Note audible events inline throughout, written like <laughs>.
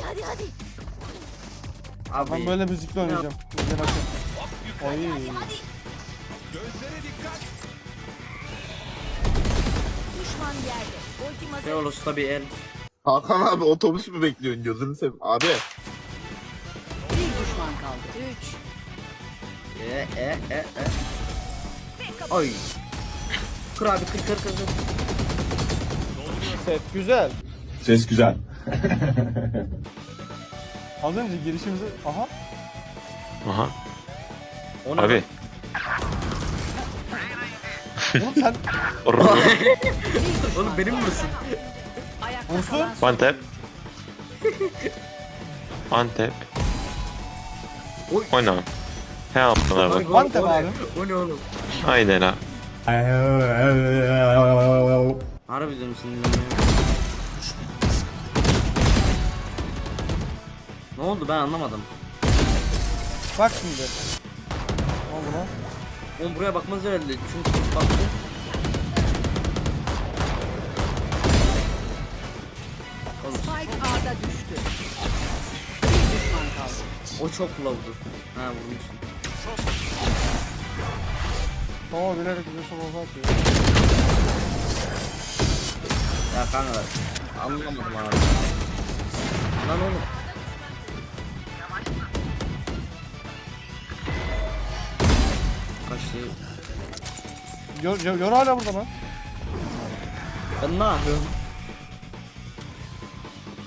hadi hadi hadi. Abi Ben böyle müzikle oynayacağım. Bize bakın. Oy. Düşman yerde. Ultim hazır. Feolos'ta bir el. Hakan abi otobüs mü bekliyorsun gözünü seveyim. Abi. Bir düşman kaldı. Üç. E e e e. Ay. Kır abi kır kır kır. kır. Set güzel. Ses güzel. <laughs> Az önce girişimizi... Aha. Aha. O ne Abi. Oğlum sen <laughs> Oğlum benim misin? Vursun. son One tap. One tap. Oy. Oyna. He yaptılar bak. One tap abi. O ne oğlum? Aynen ha. Harbi diyorum Ne oldu ben anlamadım. Bak şimdi. Ne oldu lan? Oğlum buraya bakmaz herhalde çünkü baktı. Spike A'da düştü. Bir düşman kaldı. o çok low'du. Ha vurmuşsun. Tamam bilerek bize sol olsa atıyor. Ya kanka anlamadım abi. Lan oğlum. Kaçtı. Yor, yor, yor hala burada lan. Ben ne yapıyorum?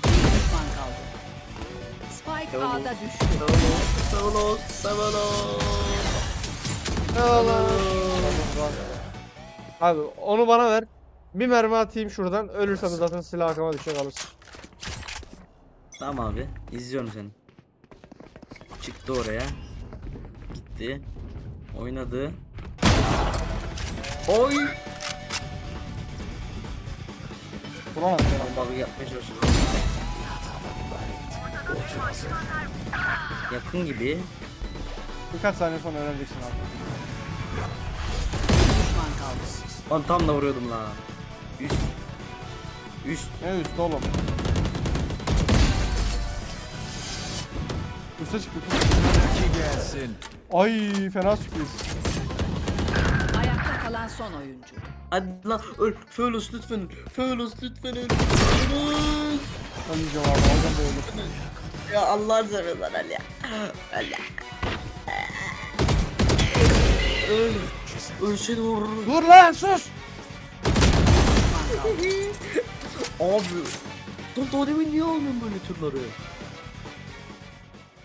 Bir düşman kaldı. Spike. A'da düştü. Savalos, Savalos. Abi onu bana ver. Bir mermi atayım şuradan. Ölürsem zaten silah arkama düşecek alırsın. Tamam abi, izliyorum seni. Çıktı oraya. Gitti. Oynadı. Oy! Vuramaz seni. Baba yapmaya çalışıyor. Yakın gibi. Birkaç saniye sonra öğreneceksin abi. Bir düşman kaldı. Lan tam da vuruyordum lan. Üst. Üst. Ne üstü oğlum? Üste çık üste çık. Ay fena sürpriz. Ayakta kalan son oyuncu. Hadi lan öl. Fölos lütfen. Fölos lütfen öl. Fölos. Abi. Oradan da ölür. Ya Allah'ını seversen öl ya. Öl ya. Öl. Ölse vurur. Dur lan sus. Abi. Dur daha demin niye almıyorsun böyle turları?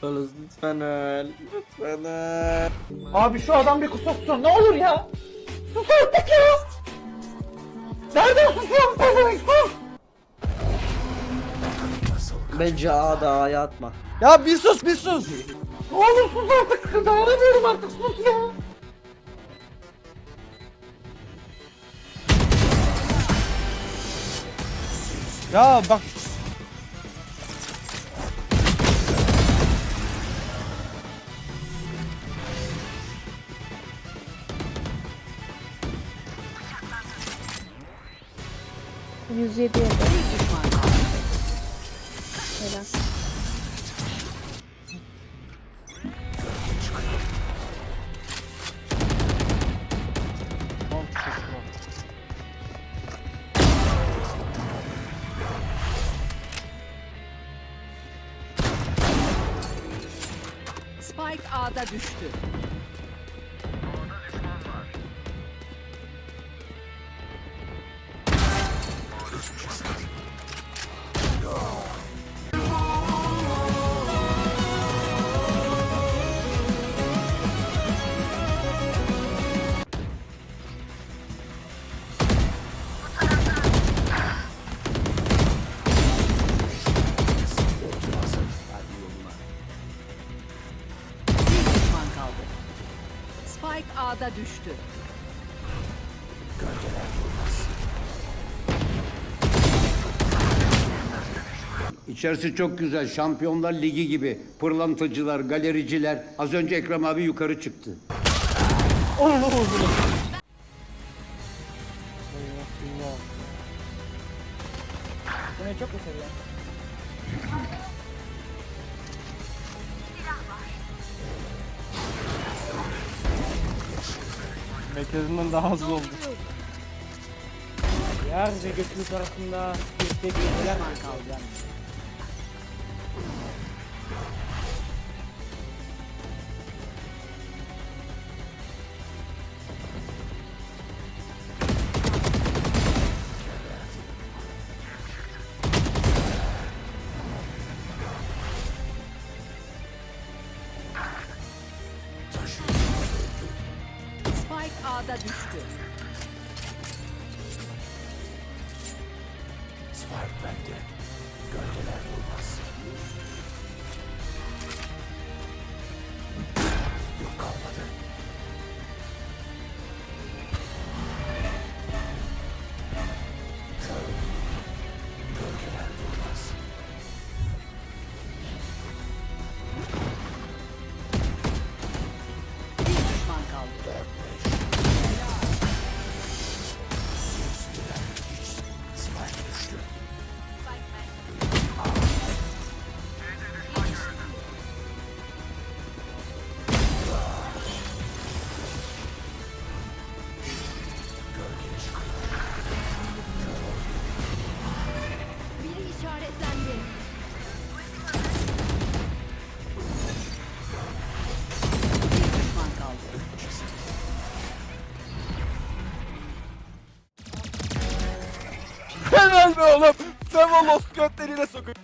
Fölos lütfen öl. Lütfen öl. Abi şu adam bir kusursun ne olur ya. Sus artık ya. Nereden susuyorsun sen sus. Bence A'da A'ya atma. Ya bir sus bir sus. Ne olur sus artık. Dayanamıyorum artık sus ya. Ya bak. Bir düşman kaldı. Tamam, sus, tamam. Spike A'da düştü. A'da düştü. İçerisi çok güzel. Şampiyonlar Ligi gibi. Pırlantacılar, galericiler. Az önce Ekrem abi yukarı çıktı. Eyvah, eyvah. Seni çok mu seviyorum? Beklediğimden daha hızlı oldu. Yerce gökyüzü arasında bir tek geceler kaldı yani. Spike A'da düştü. Helal be oğlum. Sevolos götleriyle sokuyor.